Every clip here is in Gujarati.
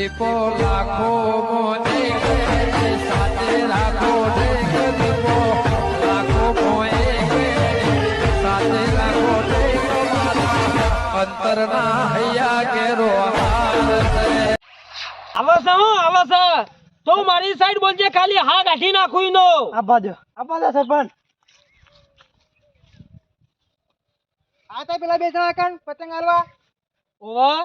દીપો લાખો મોને સાથે રાખો ઢેક દીપો લાખો મોએ સાથે રાખો અંતરના હૈયા કેરો હાર છે. આવો છે હું આવો મારી સાઈડ બોલજે ખાલી હા ગાઠી નાખું નો આપવા દો સરપંચ આતા પેલા બે જણા કાન પતંગ હાલવા. ઓવા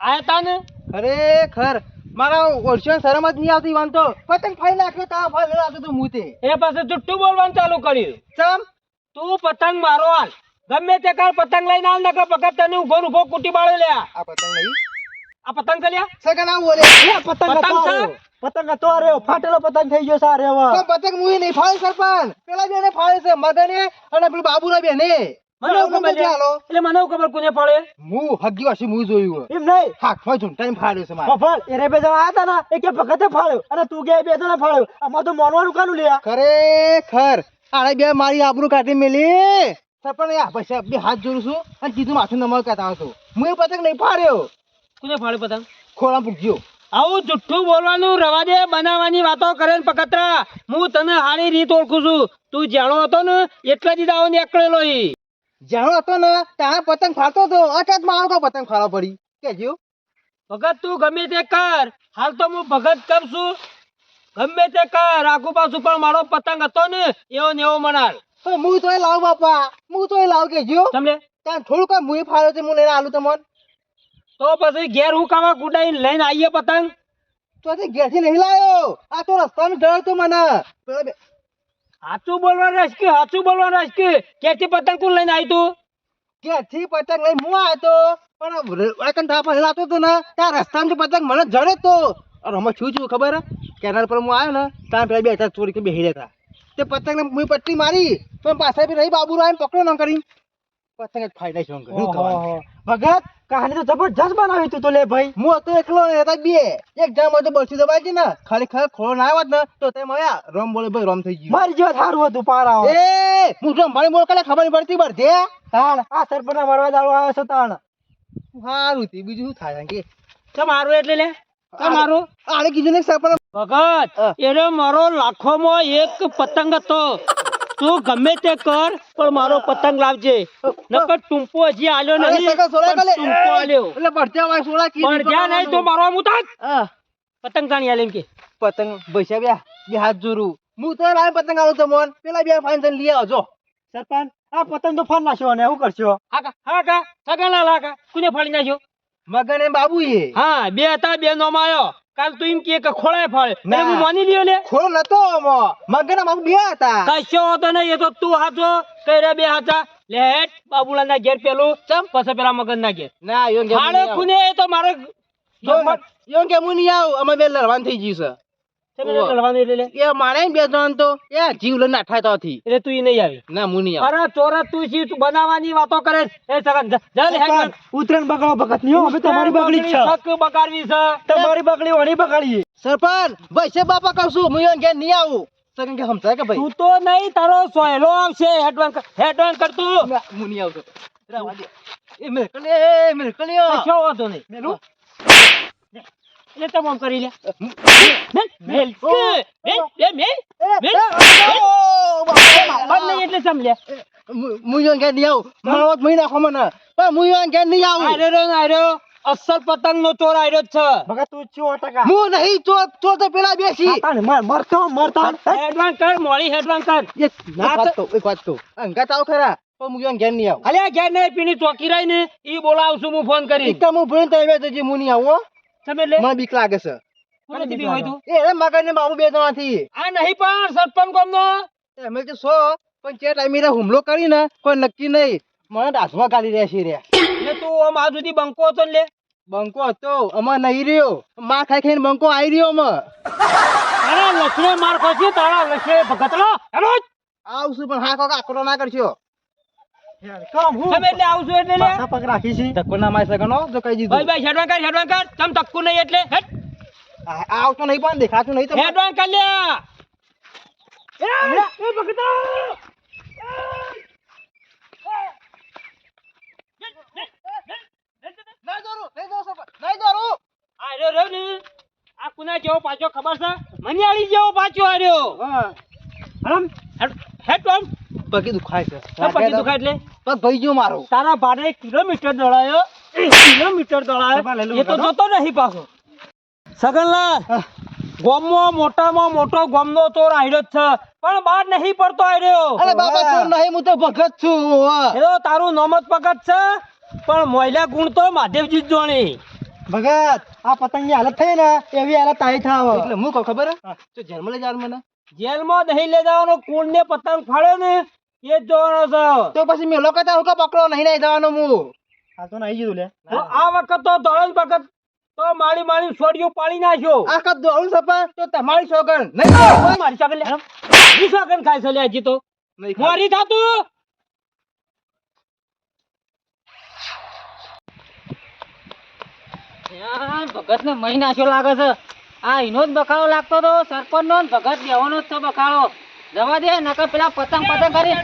આયા તા ને ખરેખર. મારા ઓળશો શરમ જ નહીં આવતી વાંધો. પતંગ ફાઈ નાખ્યો તા ફાઈ નાખ્યો તો મુતે. એ પાસે જુઠ્ઠું બોલવાનું ચાલુ કર્યું? ચમ? તું પતંગ મારો હાલ. ગમે તે કાળ પતંગ લઈને આવ નકર પકડ તને ઊભો ઊભો કુટી બાળે લે. આ પતંગ લઈ? આ પતંગ કલ્યા સગન આવું એ પતંગ પતંગ? પતંગ તો આર્યો. ફાટેલો પતંગ થઈ ગયો સારે હવે પતંગ મુઈ નહીં. ફાળે સરપંચ. પેલા બેને ફાળે છે મગને અને પેલું બાબુના બેને. મને ખબર એટલે મને ખબર કોને પડે? હું હગી હશે હું જોયું એમ નહીં? હાથમાં ઝૂંટાઈને ફાડ્યો છે મારે. ફફળ એ બે જણા આયા ને? એ કે ભગતે ફાળ્યો. અને તું કે બે જણા ફાળ્યો. આમાં તો મોનવાનું કાનું લ્યા ખરેખર. આને બે મારી આબરૂ કાઢી મેલી. પણ આ પછી બે હાથ જોડું છું અને કીધું માથું નમળ કહેતા હતો હું એ પતંગ નહીં ફાડ્યો કોને ફાડ્યો પતંગ? ખોળા પૂગ્યો આવું જુઠ્ઠું બોલવાનું રવા દે બનાવવાની વાતો કરે ને પકતરા. હું તને હારી રીત ઓળખું છું. તું જાણો હતો ને એટલે જ દાવો નીકળેલો ઈ. જાણો હતો ને ત્યાં પતંગ ફાળતો હતો અચાતમાં આવતો પતંગ ફાળવા પડી? કેજો ભગત તું ગમે તે કર. હાલ તો હું ભગત છું. ગમે તે કર. આગુ પાછું પણ મારો પતંગ હતો ને એવો ને એવો મનાલ હું તોય લાવ બાપા હું તોય લાવ કેજો તમને? ત્યાં થોડું કામ મુઈ ફાડ્યો છે હું લઈને આલું તમને. તો પછી ઘેર હું કાવા ગુડાઈને લઈને આવીએ પતંગ? તો તે ઘેરથી નહીં લાવ્યો આ તો રસ્તામાં ડર તો મને. બે- બોલવાનું રસ કે, હાચું બોલવાનું રસ કે? ક્યાંથી પતંગ તું લઈને આવ્યું તું? ઘેરથી પતંગ લઈને? હું આવ્યો તો. પણ વાયકન થા પાસે આવતો હતો ને ત્યાં રસ્તામાં પતંગ મને જડે તો. અરે અમે શું છું ખબર? કેનાલ પર હું આવ્યો ને, ત્યાં પેલા બે હજાર ચોરી કે બેહી રહેતા. તે પતંગ મુ પટ્ટી મારી પણ પાછા બી રહી બાબુ આવીને પકડો ન કરી પતંગ જ થવાનું? ઓહો. ભગત કહાની તો જબરજસ્ત બનાવી તું તો લે ભાઈ. હું હતો એકલો ને હતા બે. એક જામ હતો બસી દબાઈ હતી ને. ખાલી ખાલી ખોળો ના આવ્યો ને તો તે મળ્યા રોમ બોલે ભાઈ રોમ થઈ ગયું. મારી જેવા સારું હતું પારા એ હું રમવાની બોલ કાલે ખબર પડતી પડતી તાણ આ સરપંચ મરવા દાડો આવ્યો છે તાણ. સારું થી બીજું શું થાય કે તો મારું એટલે લે. તો મારું. આને કીધું ને સરપંચ ભગત એનો એને મારો લાખોમાં એક પતંગ હતો. તું ગમે તે કર પણ મારો પતંગ લાવજે. નકર ટુંપો હજી આલ્યો નહીં ટૂંપો આલ્યો. એટલે બળદે વાય સોળા કી જ્યાં નહીં તો મારો હું. તાક પતંગ તાણી આલે એમ કે. પતંગ ભૈસા બે બે હાથ જોરું હું તો લાય પતંગ આવું તો મોન. પેલા બે ફાઈન લઈ આવજો. સરપંચ આ પતંગ તો ફાડ નાખ્યો ને શું કરશો? હા કા હા કા સગા ના કા કોને ફાડી નાખ્યો? મગન એ બાબુ એ હા બે હતા બે નો આવ્યો કાલ તું એમ કે ખોળાય ફાળે. ના. હું માની લ્યો લે. ખોળો નતો. મગન ના બાબુ બે હતા. કશો હતો નહીં એ તો તું હાથો કઈ બે હતા લે હેટ બાબુલા ના ઘેર પેલું. ચમ. પછી પેલા મગન ના ઘેર. ના યો કે હાડે ખૂને એ તો મારે યો કે હું નહીં આવું. અમે બે લડવાન થઈ ગયું છે તમે લડવાનું એટલે એ મારે બે જણ તો. એ જીવ લઈને નાઠા તો થી એટલે તું નહીં આવી. ના હું નહીં આવું. અરે ચોરસ તું છી તું બનાવવાની વાતો કરે એ સગન જા- જા લે હેટ સરપંચ, ઉતરેણ બગડો ભગતની હવે તમારી બગડી છે. શક બગાડવી છે. તમારી બગડી વણી બગાડીએ. સરપંચ ભાઈ બાપા કહું છું હું યો નહીં આવું. સગન કે સમજાય કે ભાઈ? તું તો નહીં તારો સોયલો આવશે. હેડવાન હેડવાન કરતું હું નહીં આવતો. એ કશો વાંધો નહીં. મેલું. એટલે તમામ કરી લે. મેલ. મેલ મેલ. મેલ મેલ બાપા, નહીં એટલે સમ લે હું- હું યો ઘેર નહીં આવું. મારો મહી નાખો મને. પણ હું યો ઘેર નહીં આવું. આર્યો ને આર્યો અસલ પતંગ નો ચોર આર્યો છે. ભગત તું છો ટકા હું નહીં ચોર ચોર તો પેલા બેસી. તાણ મર મરતો મરતા. હેડવાન કર મોડી હેડવાન કર. એક ના વાત એક વાત કહું. અંગાત આવો ખરા પણ હું ઘેર નહીં આવું. અલ્યા ઘેર નહીં પીણી ચોકી રહી ને ઈ બોલાવશું હું ફોન કરી એક તો હું નહીં આવું. તમે લે મને બીક લાગે છે. કોને દીધી હોય તું એ રે ને બાબુ બે જણાથી. આ નહીં પણ સરપંચ તો સો પણ જે ટાઈમે રે હુમલો કરીને કોઈ નક્કી નહીં. મને દાસમાં કાઢી રહ્યા છે રે. એટલે તું આમ આ સુધી બંકો હતો લે? બંકો હતો અમાર નહીં રહ્યો. માં ખાઈ ખાઈને બંકો આવી રહ્યો અમે તારા લક્ષ્મણ માર તારા લસણે ભગતલો હેલો આવશું પણ હા કાકા આકરો ના કરશો. આવતો નહીં પણ દેખાતું નહીં હેડવાન કર લે. એ આ કુના જેવો પાછો ખબર છે? મનિયાળી જેવો પાછો આર્યો હા. હમ હેડ હેડ તો દુખાય છે. પગે દુખાય એટલે? પગ ભાઈ ગયો મારો. તારા ભાડે કિલોમીટર દોડાયો. કિલોમીટર દોડાયો. એ તો જોતો નહીં પાછો. સગનલાલ. ગોમમાં મોટામાં મોટો ગોમનો ચોર જ છે. પણ બહાર નહીં પડતો આવ્યો અરે બાબા ચોર નહીં હું તો ભગત છું. એનો તારું નોમત ભગત છે. પણ મોયલા ગુણ તો માધવજી જ જોણી. ભગત આ પતંગની હાલત થઈ ને એવી હાલત તારી થાવ. એટલે હું કહું ખબર? તો જન્મ લઈ જવાનું મને? જેલમાં નહીં લઈ જવાનો કોણને પતંગ ફાળે ને એ જ જોવાનો છે. તો પછી મેલો કહેતા હું કે પકડો નહીં લઈ જવાનો હું આ તો નહીં જીધું લે. આ વખત તો ધોરણ વખત તો માળી માળી છોડીઓ પાડી નાખ્યો. આખા દોડું સપા તો તમારી છોકર નહીં મારી છોકર લે. ઈ છોકર ખાય છે લે હજી તો. મોરી થાતું ભગત ને મહી નાખ્યો લાગે છે. આ એનો જ બખાડો લાગતો તો સરપંચ નો ભગત દેવાનો જ છે બખાડો જવા દે નકર પેલા પતંગ પતંગ કરી.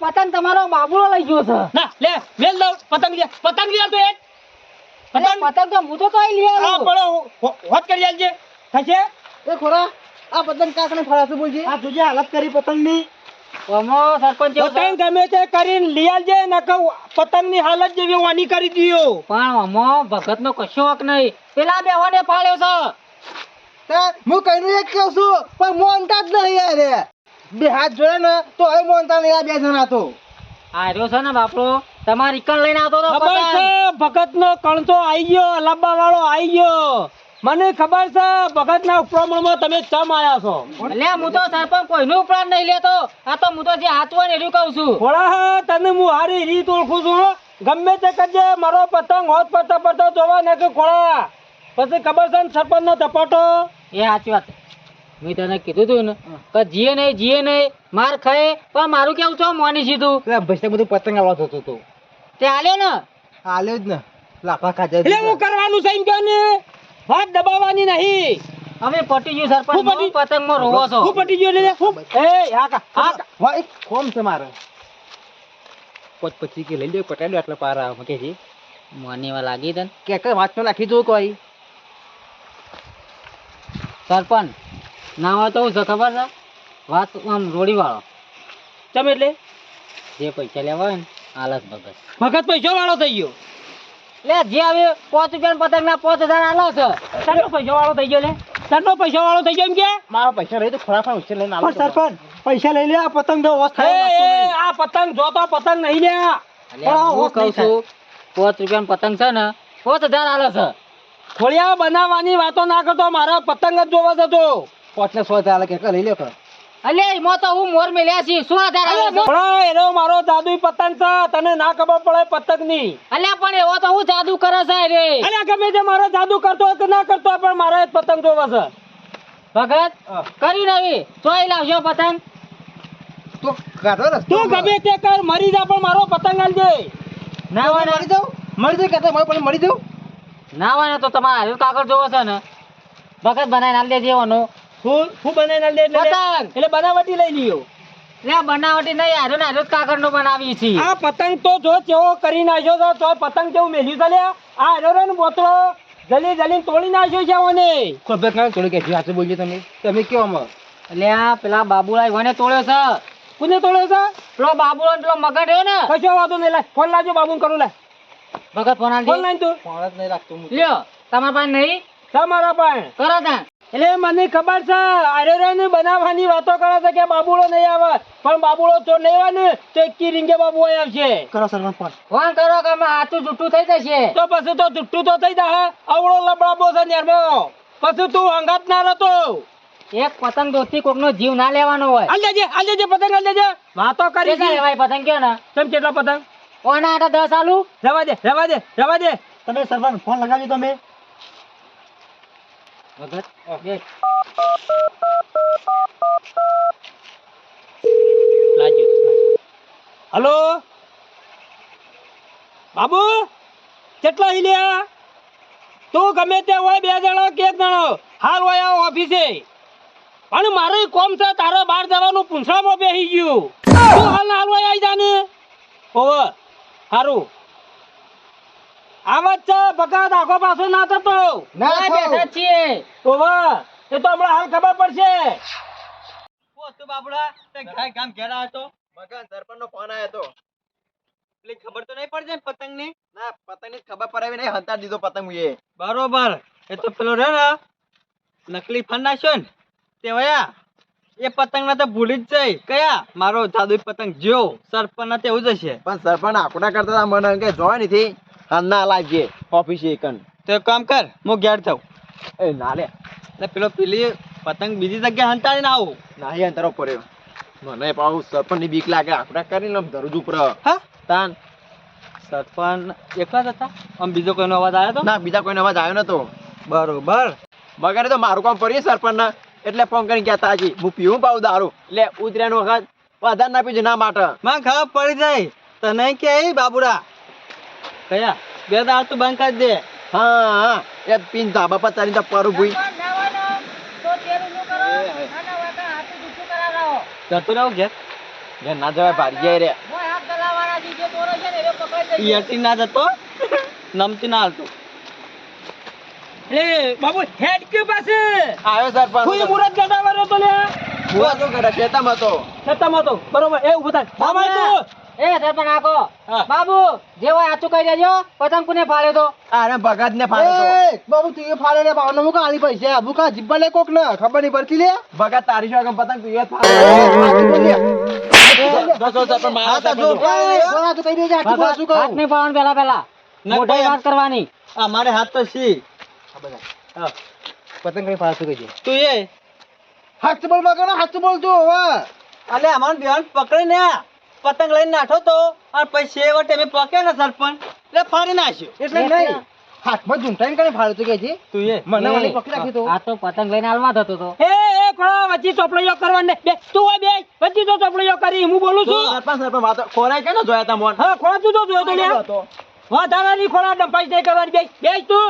પતંગ તમારો બાબુલો લઈ ગયો છે. ના લે વેલ દઉં. પતંગ લે પતંગ લે તો એક. પતંગ. પતંગ તો હું તો તોય લઈ આવ્યો પડો હોત કરી આલજે. થશે? એ ખોરા આ પતંગ કાકને ફરાતું બોલજી? આ જોજે હાલત કરી પતંગની. ઓમો સરપંચ પતંગ ગમે તે કરીને લઈ આલજે નકર પતંગની હાલત જેવી વાની કરી દીયો. પણ ઓમો ભગત કશો હક નહીં. પેલા બેવાને પાડ્યો છે. હું કઈનું એક કહું છું પણ મોનતા જ નહીં યાર બે હાથ જોડે ને તો હવે મોનતા નહીં આ બે જણા તો. આ છે ને બાપડો. તમારી કણ લઈને આવતો તો ખબર પતંગ. છે ભગત નો કણતો આઈ ગયો લાંબા વાળો આઈ ગયો. મને ખબર છે ભગત ના પ્રમાણમાં તમે ચમ આયા છો. એટલે હું તો સરપંચ કોઈનું ઉપરાણ નહીં લેતો. આ તો હું તો જે હાચવા ને એનું કહું છું. થોડા તને હું હારી રીત ઓળખું છું ગમે તે કરજે મારો પતંગ હોત પડતા પડતા જોવા ને કે ખોળા. પછી ખબર છે ને સરપંચ નો ધપાટો? એ સાચી વાત. મેં તને કીધું તું ને કે જીએ નહીં જીએ નહીં માર ખાય. પણ મારું કેવું છો મોની સીધું? ભસ્તે બધું પતંગ આવવા થતું હતું. તે હાલ્યો ને? હાલ્યો જ ને. લાફા ખાધા એટલે હું કરવાનું છે એમ કે ને? વાત દબાવવાની નહીં. અમે પટી ગયું સરપંચ હું હું પતંગમાં રોવો છો. હું પટી ગયો લે હું એ આકા કા હા કા. વાહ એક કોમ છે મારે. પોચ પચી કે લઈ લે પટાડ્યો એટલે પાર આવે કે જી મને એવા લાગી તન કે કે વાંચમાં લખી દઉં કોઈ. સરપંચ ના હોય તો હું છે ખબર છે? વાત આમ રોડી વાળો ચમ એટલે? જે પૈસા લેવા હોય ને આલસ ભગત. ભગત પૈસા વાળો થઈ ગયો. લે જે હવે પાંચ રૂપિયા પતંગ ના પાંચ હજાર આલો છે સાટલો પૈસા વાળો થઈ ગયો લે? સાટલો પૈસા વાળો થઈ ગયો એમ કે? મારો પૈસા રહી તો ખોરાફા ઉછે લઈને પણ સરપંચ પૈસા લઈ લે આ પતંગ તો વસ થાય આ પતંગ જોતો પતંગ નહીં લે. પણ હું કહું છું પાંચ રૂપિયા પતંગ છે ને પાંચ હજાર આલો છે. ખોળિયા બનાવવાની વાતો ના કરતો મારા પતંગ જ જોવા જતો. પાંચ ને સો હજાર કે લઈ લે કર મો તો હું મોર મેલ્યા છી શું આધાર આલો પણ એનો મારો જાદુ પતંગ છે તને ના ખબર પડે પતંગની અલ્યા પણ એવો તો હું જાદુ કરે છે રે. અરે ગમે તે મારો જાદુ કરતો હોય કે ના કરતો પણ મારો જ પતંગ જોવા છે. ભગત કરી નવી. ચોઈ લાવજો પતંગ. તો કાઢો રસ્તો તું ગમે તે કર મરી જા પણ મારો પતંગ આલજે. ના હોય ને. મરી જાઉં? મરી જાઉં કહેતા મારો પણ મરી જાઉં? ના હોય તો તમારે કાગળ જોવો છે ને. ભગત બનાવીને આલ દેજે એવાનો. હું હું બનાવીને દે પતંગ! એટલે બનાવટી લઈ લીયો. લે બનાવટી નહીં હારું ને કાગળનું બનાવી છી આ પતંગ તો જો કેવો કરી નાખ્યો તો પતંગ કેવું મેલ્યું છે લે? આ ને બોતળો જલી જલી તોડી નાખ્યો છે ઓને. ખબર કે બોલજો તમે. તમે કેવો માં એટલે આ પેલા બાબુલાલ વને તોડ્યો છે. કોને તોડ્યો છે? પેલો બાબુલો પેલો મગન રહ્યો ને. કશો વાંધો નહીં લે ફોન લાવજો બાબુ કરું લે. ભગત ફોન આલી. ફોન લાઈન તું. ફોન જ નહીં રાખતો લ્યો તમારા પાસે નહીં? તમારા પણ કરો ત્યાં એટલે મને ખબર છે આર્યરાને બનાવવાની વાતો કરે છે કે બાબુડો નહીં આવે. પણ બાબુડો તો નહીં આવે ને તો એકી રીંગે બાબુ આવશે. કરો સરપંચ ફોન. ફોન કરો કે આમાં હાથું જુઠ્ઠું થઈ જશે. તો પછી તો જુઠ્ઠું તો થઈ જાય અવળો લબડાબો છે નેરમો પછી તું હંગાત ના રહેતો. એક પતંગ દોસ્તી કોકનો જીવ ના લેવાનો હોય. આલ દેજે આલ દેજે પતંગ આલ દેજે. વાતો કરી છે ભાઈ પતંગ કે ના? તમ કેટલા પતંગ? ઓના આટા દસ આલુ? રવા દે રવા દે રવા દે. તમે સરપંચ ફોન લગાવી તમે લાજો હલો? બાબુ, કેટલા હિલ્યા તું ગમે તે હોય બે જણો કે એક જણો. હાલ હોય આ ઓફિસે. અને મારે કોમ છે, તારે બહાર જવાનું પૂંછડામાં બેસી ગયું. તું હાલ હાલ હોય આવી જાને ઓવર ઓવે, હારું. આવત છે બગાત આખો પાછો ના થતો. ના બેઠા છીએ. ઓવે એ તો હમણાં હાલ ખબર પડશે. મગન સરપંચનો ફોન આવ્યો તો? પેલી ખબર તો નહીં પડશે ને પતંગની? ના પતંગની ખબર પડાવી નહીં હંતાડી દીધો પતંગ એ. બરોબર. એ તો પેલો રે ને નકલી નાખ્યો ને તે વયા. એ પતંગ ના તો ભૂલી જ જાય કયા? મારો જાદુ પતંગ જો સરપંચ ના તેવું જ હશે. પણ સરપંચ આકુડા કરતા મને કે જોવા નથી. હા ના લાગે. ઓફિસે એકન તો એક કામ કર હું ઘેર થાઉં એ ના લે. એટલે પેલો પેલી પતંગ બીજી જગ્યાએ હંતાડીને આવું. નાહી અંતરો પડ્યો મને પાછું સરપંચની બીક લાગે. આપણે કરીને આમ ધરું ઉપર. હા? તાન. સરપંચ એકલા જ હતા? આમ બીજો કોઈનો અવાજ આવ્યો તો? ના બીજા કોઈનો અવાજ આવ્યો નતો. બરોબર. મગરે તો મારું કામ પડ્યું સરપંચ ના એટલે ફોન કરીને કહેતા હજી હું પીવું પાઉં દારૂ. એટલે ઉતર્યાનું વખત. વધારે ના પીજે ના માટે મને ખબર પડી જાય. તને કે બાબુડા? કયા? બે દાળ તો બંધ કરી દે. હા હા. એ પીન ધાબા પર ચાલીને તો પરું ભૂઈ. જતું રહું ઘેર. ઘેર ના જવાય ભારી જાય રે. છે ને જતો. નમતી ના હાલતું. એ બાબુ હેડ કે પાસે? આવ્યો સરપંચ કોઈ મુરત ગડાવાનો તો લે હું શું કરે ખેતરમાં હતો. ખેતરમાં હતો. બરોબર એ ઊભો થાય બાબા! તું એ સરપંચ આખો બાબુ જે હોય આચું કહી દેજો પતંગ કોને ફાળે તો અરે ભગત ને ફાળે તો બાબુ તું ફાળે રે બાવનો મુકા આલી પૈસા મુકા જીબ્બા લે કોક ને ખબર નહીં પડતી લે ભગત તારી શું પતંગ તું એ જ ફાડ્યો દસો સરપંચ મારા હા તો જો સરપંચ તો. બોલા તો કહી દેજે આખી બોલા શું હાથ તો સી. પતંગ કઈ ફાડતું કઈ તું એ હાથ બોલમાં કરો હાથ બોલ તું હવે અલે અમાર બેન પકડી ને પતંગ લઈને નાઠો તો અને પછી છેવટે મેં પકડ્યો ને સરપંચ? એટલે ફાડી નાખ્યો. એટલે નહીં. હાથમાં ઝૂંટાઈને કને ફાડ્યો તો કે છે તું એ. મને એ, પકડી રાખી તો. આ તો પતંગ લઈને હાલવા થતો તો. એ એ ખોળા વચ્ચે ચોપડીઓ કરવાને બે તું હોય બે વચ્ચે તો ચોપડીઓ કરી હું બોલું છું. સરપંચ સરપંચ વાતો ખોરાય કે જોયા તા મોન? હા ખોરા તું તો જોયો તો લ્યા. વધારાની ખોળા ડંપાઈ દે કરવાની. બે બે તું.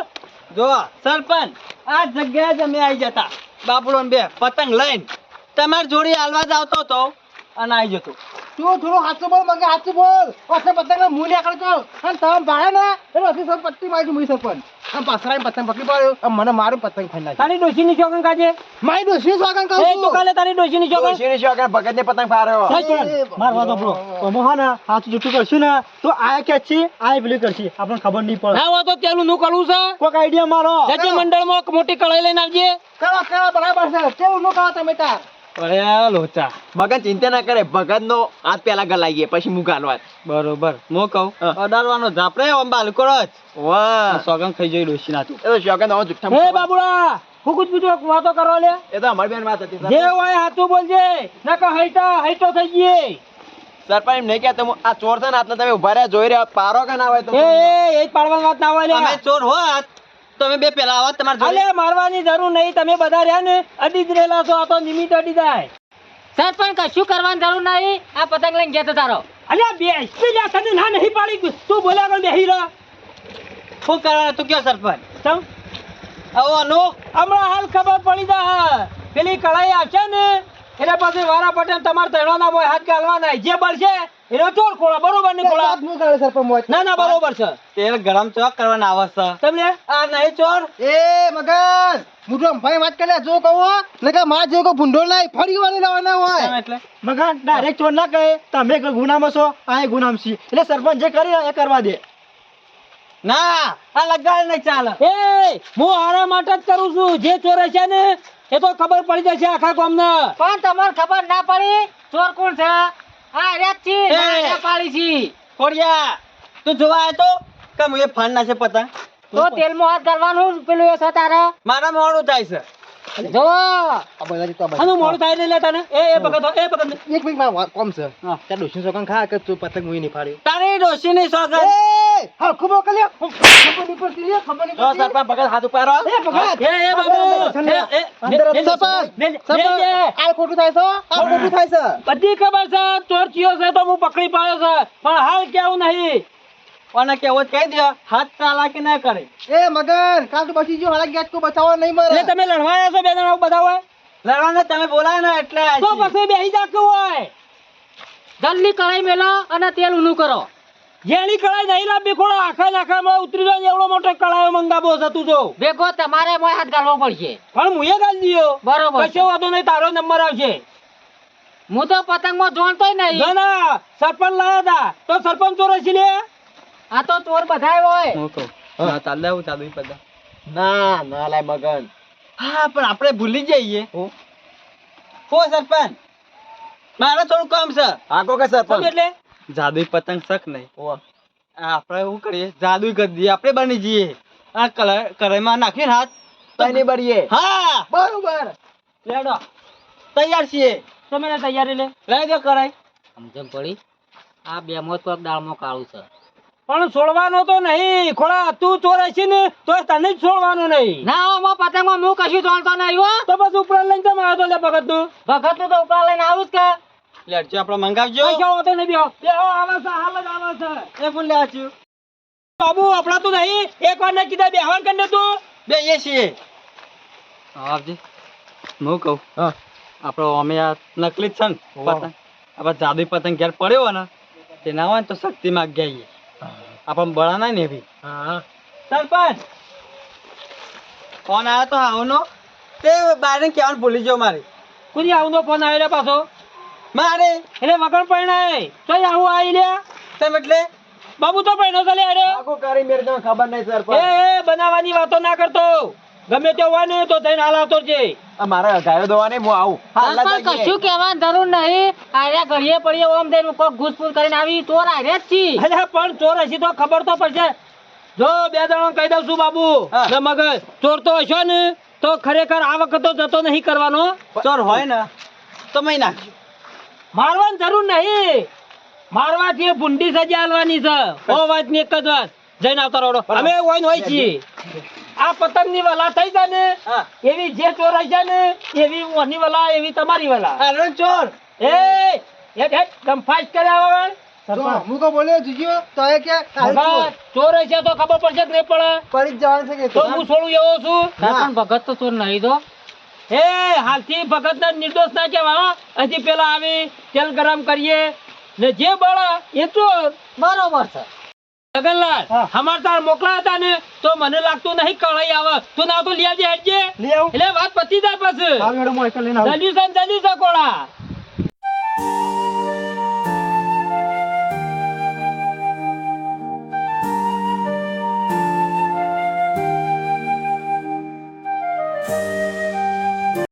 જો સરપંચ આ જગ્યાએ જ અમે આવી જતા. બાપડો ને બે પતંગ લઈને. તમારી જોડી હાલવા જ આવતો હતો અને આવી જતો. તું થોડો હાથું બોલ મગે હાથું બોલ. પછી પતંગ મું નીકળતો અને તમે ભાડે ને એટલે હજી સર પટ્ટી મારી મુઈ સરપંચ આમ પાછળ પતંગ પકડી પડ્યો. આમ મને મારું પતંગ ખાઈ નાખ્યું તારી ડોશીની ચોકન કાજે? મારી ડોસી ચોકન કહું એ તું કાલે તારી ડોશીની ચોકન? ડોસી ની ચોકન ભગત ને પતંગ ફાર્યો મારવા તો બ્રો અમે હા ને હાથ જુઠું કરશું ને તો આ કે છે આ ભલી કરશે. આપણને ખબર નહીં પડે. હા તો તેલું નું કરવું છે. કોક આઈડિયા મારો. જજે મંડળમાં મોટી કળાઈ લઈને આવજે. કરો કરો બરાબર છે. કેવું નો કા તમે તાર. અરે લોચા. ભગત ચિંતા ના કરે ભગત નો હાથ પેલા ગલાઈએ પછી મું ગાલવા બરોબર. મો કહું અડાડવાનો ઝાપડે આમ બાલકો જ વાહ. સોગન ખાઈ જોઈ ડોશી નાતું એ તો આવો જુઠ્ઠા હે બાબુડા હું કુછ બીજો વાતો કરો લે. એ તો અમારી બેન વાત હતી જે હોય હાથું બોલજે નકર હૈટા હૈટો થઈ ગઈ સરપંચ એમ નહીં કહેતો હું આ ચોર છે ને આટલા તમે ઊભા રહ્યા જોઈ રહ્યા પારો કે ના હોય તો એ એ જ પાડવાની વાત ના હોય અમે લે ચોર હોત. તમે બે પેલા આવત તમારે અલે મારવાની જરૂર નહીં. તમે બધા રહ્યા ને અડી જ રહેલા છો આ તો નિમિત્ત અડી જાય. સરપંચ કશું કરવાની જરૂર નહીં? આ પતંગ લઈને જતો તારો. અલે બે જા તને ના નહીં પાડી તું બોલ્યા આગળ બેહી રહ શું કરવાનું? તું કયો સરપંચ? ચમ? આવો અનુ હમણાં હાલ ખબર પડી જા પેલી કળાઈ આવશે ને એટલે પછી વારા પટેલ તમારે તળવાના હોય હાથ ગાલવાના જે બળશે એનો ચોર ખોળા બરોબર ને ખોળા? ના ના બરોબર છે. તેલ ગરમ ચોક કરવાના આવે છે. તમને? આ નહીં ચોર? એ મગન મુઠો ભાઈ વાત કરે જો કહો ને કે માં જે કો ભૂંડો લાઈ ફરી વાર લેવાના હોય. એટલે? મગન ડાયરેક્ટ ચોર ના કહે. તમે ગુનામાં છો આ ગુનામ છી. એટલે સરપંચ જે કરી એ કરવા દે. ના આ લગાડ નહીં ચાલે. એ હું હારા માટે જ કરું છું. જે ચોરે છે ને એ તો ખબર પડી જશે આખા ગામને. પણ તમારે ખબર ના પડી? ચોર કોણ છે? આ રેત છે. ના ના પાડી છે. ખોડિયા તું જોવા આવ્યો તો? કે મુએ ફાન ના છે પતા? તો તેલમાં હાથ કરવાનું પેલું એ છે તારે? મારા મોડું થાય છે. જો. આનું મોડું થાય ને લેતા ને એ એ ભગત એ ભગત એક મિનિટમાં કોમ છે. ત્યાં ડોશી સોકન ખા કે તું પતંગ મુઈ નહીં ફાડ્યું? તારી ડોશી ની સોગન હા ખૂબ મોકલ્યો ખબર નહીં પડતી લે ખબર નહીં જો સરપંચ ભગત હાથ ઉપાડો. એ એ એ, એ, અંદર બે- બે- સરપંચ, બે- બે- બે- બે. આ ખોટું થાય છે આ ખોટું થાય છે. બધી ખબર છે ચોર ચિયો છે તો હું પકડી પાડ્યો છે. પણ હાલ કેવું નહીં. અને કેવો કહી દે હાથ ચાલાકી ના કરે. એ મગન કાલ તો બચી જો હાલા ગેટ કો બચાવો નહીં મરે તમે લડવાયા છો બે જણા બધા હોય લડવાને તમે બોલાય ને એટલે તો પછી બેહી જાતું હોય. જલ્દી કરાઈ મેલો અને તેલ ઊનું કરો. જેની કળાઈ નહીં લાંબી ખોળો આખા ને આખામાં ઉતરી જાય એવડો મોટો કળાયો મંગાવો છે તું જો. ભેગો તમારે મોય હાથ ગાળવો પડશે. પણ મુએ ગાળ દીયો. બરોબર. કશો વાંધો નહીં તારો નંબર આવશે. હું તો પતંગમાં જોણતોય નહીં. ના ના સરપંચ લાયા હતા. તો સરપંચ ચોર છે લે આ તો ચોર બધાય હોય. હું તો હા. ચાલે આવું ચાલુ પદા ના ના લાય મગન. હા પણ આપણે ભૂલી જઈએ. હો? સરપંચ? મારે થોડું કામ છે. આખો કે સરપંચ? એટલે? જાદુઈ પતંગ શક નહીં. આપણે શું કરીએ? જાદુ કરી દઈએ. આપણે બની જઈએ. આ કલર કલરમાં નાખીને હાથ. તઈ નહીં બળીએ હા. બરોબર. લેડો. તૈયાર છીએ. તમે તૈયારી લે. લઈ દો કરાય. સમજમ પડી? આ બે મોત કોક દાળમાં કાળું છે. પણ છોડવાનો તો નહીં. ખોળા તું ચોરે છે ને તો તને જ છોડવાનું નહીં. ના આમાં પતંગમાં હું કશું જોણતો નહીં હો. તો બસ ઉપર લઈને તમે આવ્યો તો લે ભગત તું ભગત તું તો ઉપર લઈને આવું જ કે. લેડજો આપણે મંગાવજો. કશો વાંધો નહીં બેહો. બેહો આવે છે હાલ જ આવે છે. એ ફૂલ લેજો બાબુ આપણા તો નહીં. એક વાર ને કીધા બેહવાન કરીને તું. બે એ છીએ આપજી હું કહું? હા. આપણો અમે આ નકલી જ છે ને પતંગ. આપણે જાદુ પતંગ ઘેર પડ્યો હોય ને તે ના હોય ને તો શક્તિ માં ગયા આપણે બળા ના ને એવી. હા. સરપંચ! ફોન આવ્યો તો આવનો તે બારે કહેવાનું ભૂલી ગયો મારે. કોઈ આવનો ફોન આવ્યો પાછો? મારે એટલે વગર પરણાય. તો આવું આવી લે તેમ એટલે? બાબુ તો પરણો ચાલે અરે આખો કરી મેર તો ખબર નહીં એ સરપંચ એ બનાવવાની વાતો ના કરતો. ગમે તે હોય ને તો થઈને હાલ આવતો છે આ મારે ગાયો દોવાને હું આવું. હાલા પણ કશું કહેવા જરૂર નહીં. આર્યા ઘડીએ પડીએ ઓમ દઈને કોક ઘૂસપૂસ કરીને આવી ચોર આર્યા જ છી. અરે પણ ચોર હશે તો ખબર તો પડશે. જો બે જણા કહી દઉં છું બાબુ મગજ ચોર તો હશો ને તો ખરેખર આ વખત તો જતો નહીં કરવાનો. ચોર હોય ને તો મહી નાખજો. મારવાની જરૂર નહીં. મારવાથી એ ભૂંડી સજા આલવાની છે. ઓ વાતની એક જ વાત. જઈને આવતા રોડો અમે હોય ને હોય છીએ આ પતંગની વલા થઈ જાય ને એવી જે ચોર જાય ને એવી ઓની વલા એવી તમારી વલા. ચોર. એ હેટ હેટ ગમફાઈસ કરે વગર હું કો બોલ્યો જીજો તો એ કે ભગત, ચોર. હશે તો ખબર પડશે કે નહીં પડે. પડી જવાનું છે તો હું છોડું એવો છું. પણ ભગત તો ચોર નહીં તો. એ હાલથી ભગત ના નિર્દોષ ના કહેવા હજી પેલા આવી તેલ ગરમ કરીએ. ને જે બળ એ તો બરોબર છે. જગનલાલ હમાર તાર મોકલા હતા ને તો મને લાગતું નહીં કળાઈ આવે. તું ના તો લઈ આવજે હેડજે એટલે વાત પતી જાય પછી. સોલ્યુશન હું જલ્દી સકોડા